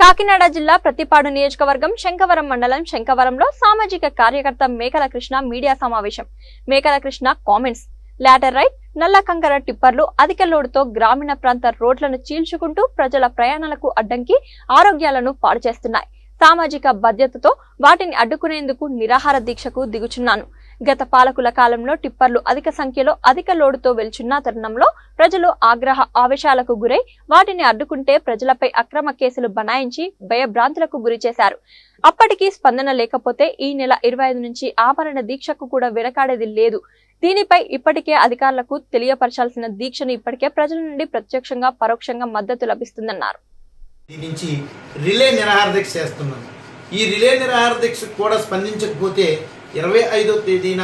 కాకినాడ జిల్లా ప్రతిపాడు నియోజకవర్గం శంకవరం మండలం శంకవరంలో సామాజిక కార్యకర్త మేకల కృష్ణ మీడియా సమావేశం. మేకల కృష్ణ కామెంట్స్. లాటర్ రైట్ నల్ల కంకర టిప్పర్లు అధిక లోడుతో గ్రామీణ ప్రాంత రోడ్లను చీల్చుకుంటూ ప్రజల ప్రయాణాలకు అడ్డంకి ఆరోగ్యాలను పాడు చేస్తున్నాయి సామాజిక బాధ్యతతో వాటిని అడ్డుకునేందుకు నిరాహార దీక్షకు దిగుచున్నాను. గత పాలకుల కాలంలో టిప్పర్లు అధిక సంఖ్యలో అధిక లోడుతో వెళ్చున్న తరుణంలో ప్రజలు ఆగ్రహ ఆవేశాలకు గురై వాటిని అడ్డుకుంటే ప్రజలపై అక్రమ కేసులు బనాయించి భయభ్రాంతులకు గురి చేశారు. అప్పటికీ స్పందన లేకపోతే ఈ నెల ఇరవై ఐదు నుంచి ఆమరణ దీక్షకు కూడా వెనకాడేది లేదు. దీనిపై ఇప్పటికే అధికారులకు తెలియపరచాల్సిన దీక్షను ఇప్పటికే ప్రజల నుండి ప్రత్యక్షంగా పరోక్షంగా మద్దతు లభిస్తుందన్నారు. నుంచి రిలే నిరాహార దీక్ష ఈ రిలే నిరాహార దీక్ష కూడా స్పందించకపోతే ఇరవై ఐదో తేదీన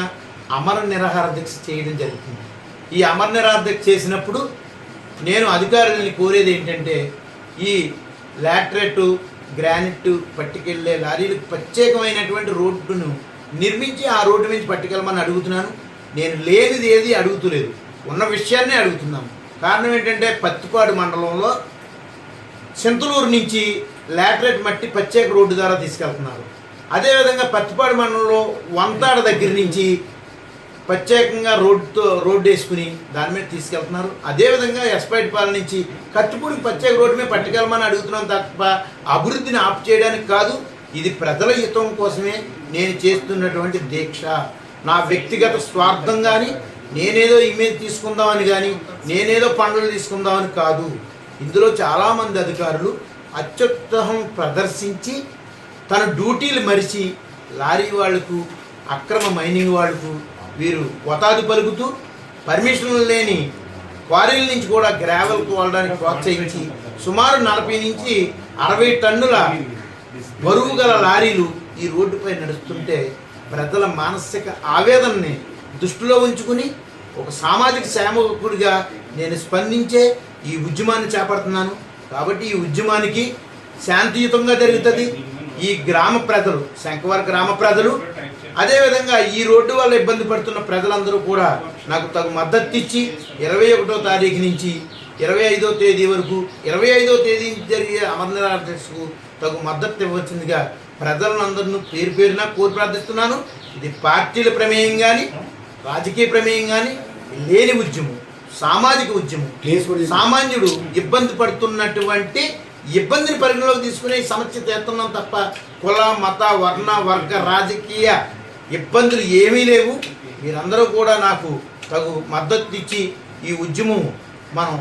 అమర నిరాహార దీక్ష చేయడం జరుగుతుంది. ఈ అమర నిరాహార దీక్ష చేసినప్పుడు నేను అధికారులని కోరేది ఏంటంటే ఈ లాట్రెట్ గ్రానైట్ పట్టుకెళ్ళే లారీలకు ప్రత్యేకమైనటువంటి రోడ్డును నిర్మించి ఆ రోడ్డు నుంచి పట్టుకెళ్ళమని అడుగుతున్నాను. నేను లేనిది ఏది అడుగుతులేదు. ఉన్న విషయాన్నే అడుగుతున్నాను. కారణం ఏంటంటే పత్తిపాడు మండలంలో చింతలూరు నుంచి లాటరేట్ మట్టి ప్రత్యేక రోడ్డు ద్వారా తీసుకెళ్తున్నారు. అదేవిధంగా పత్తిపాడు మండలంలో వంతాడ దగ్గర నుంచి ప్రత్యేకంగా రోడ్డుతో రోడ్డు వేసుకుని దాని మీద తీసుకెళ్తున్నారు. అదేవిధంగా ఎస్పైట్పాల నుంచి కత్తిపూడికి ప్రత్యేక రోడ్డు మీద పట్టుకెళ్ళమని అడుగుతున్నాం తప్ప అభివృద్ధిని ఆపు చేయడానికి కాదు ఇది ప్రజల హితం కోసమే నేను చేస్తున్నటువంటి దీక్ష. నా వ్యక్తిగత స్వార్థం కానీ నేనేదో ఇమేజ్ తీసుకుందామని కానీ నేనేదో పనులు తీసుకుందామని కాదు. ఇందులో చాలామంది అధికారులు అత్యుత్సాహం ప్రదర్శించి తన డ్యూటీలు మరిచి లారీ వాళ్ళకు అక్రమ మైనింగ్ వాళ్ళకు వీరు వతాదు పలుకుతూ పర్మిషన్లు లేని క్వారీల నుంచి కూడా గ్రావెల్ వాడడానికి ప్రోత్సహించి సుమారు నలభై నుంచి అరవై టన్నుల బరువు గల లారీలు ఈ రోడ్డుపై నడుస్తుంటే ప్రజల మానసిక ఆవేదనని దృష్టిలో ఉంచుకుని ఒక సామాజిక సేవకుడిగా నేను స్పందించే ఈ ఉద్యమాన్ని చేపడుతున్నాను. కాబట్టి ఈ ఉద్యమానికి శాంతియుతంగా జరుగుతుంది. ఈ గ్రామ ప్రజలు శంకవర గ్రామ ప్రజలు అదేవిధంగా ఈ రోడ్డు వల్ల ఇబ్బంది పడుతున్న ప్రజలందరూ కూడా నాకు తగు మద్దతు ఇచ్చి ఇరవై ఒకటో తారీఖు నుంచి ఇరవై ఐదో తేదీ వరకు ఇరవై ఐదో తేదీ నుంచి జరిగే అమర్నాథ్ దీక్షకు తగు మద్దతు ఇవ్వచ్చిందిగా ప్రజలందరినీ పేరు పేరున కోరి ప్రార్థిస్తున్నాను. ఇది పార్టీల ప్రమేయం కానీ రాజకీయ ప్రమేయం కానీ లేని ఉద్యమం సామాజిక ఉద్యమం. సామాన్యుడు ఇబ్బంది పడుతున్నటువంటి ఇబ్బందిని పరిగణలోకి తీసుకునే సమస్య చేస్తున్నాం తప్ప కుల మత వర్ణ వర్గ రాజకీయ ఇబ్బందులు ఏమీ లేవు. మీరందరూ కూడా నాకు తగు మద్దతు ఇచ్చి ఈ ఉద్యమం మనం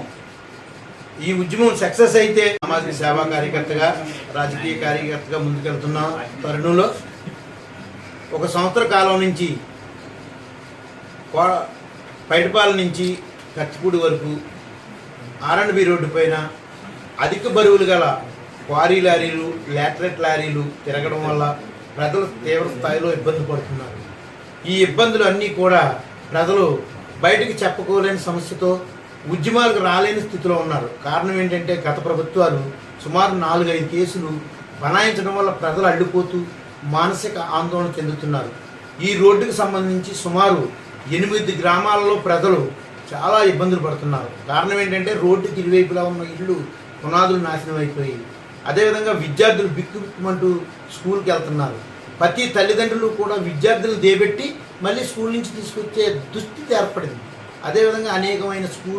ఈ ఉద్యమం సక్సెస్ అయితే సమాజ సేవా కార్యకర్తగా రాజకీయ కార్యకర్తగా ముందుకెళ్తున్న తరుణంలో. ఒక సంవత్సర కాలం నుంచి పైడిపాల నుంచి కత్తిపూడి వరకు ఆర్ అండ్ బి రోడ్డు పైన అధిక బరువులు గల క్వారీ లారీలు లాటరెట్ లారీలు తిరగడం వల్ల ప్రజలు తీవ్ర స్థాయిలో ఇబ్బంది పడుతున్నారు. ఈ ఇబ్బందులు అన్నీ కూడా ప్రజలు బయటకు చెప్పుకోలేని సమస్యతో ఉద్యమాలకు రాలేని స్థితిలో ఉన్నారు. కారణం ఏంటంటే గత ప్రభుత్వాలు సుమారు నాలుగైదు కేసులు బనాయించడం వల్ల ప్రజలు అడ్డుపోతూ మానసిక ఆందోళన చెందుతున్నారు. ఈ రోడ్డుకు సంబంధించి సుమారు ఎనిమిది గ్రామాలలో ప్రజలు చాలా ఇబ్బందులు పడుతున్నారు. కారణం ఏంటంటే రోడ్డుకి ఇరువైపులా ఉన్న ఇళ్ళు పునాదులు నాశనం అయిపోయాయి అదేవిధంగా విద్యార్థులు బిక్కుమంటూ స్కూల్కి వెళ్తున్నారు. ప్రతి తల్లిదండ్రులు కూడా విద్యార్థులు దేబెట్టి మళ్ళీ స్కూల్ నుంచి తీసుకొచ్చే దుస్థితి ఏర్పడింది. అదేవిధంగా అనేకమైన స్కూల్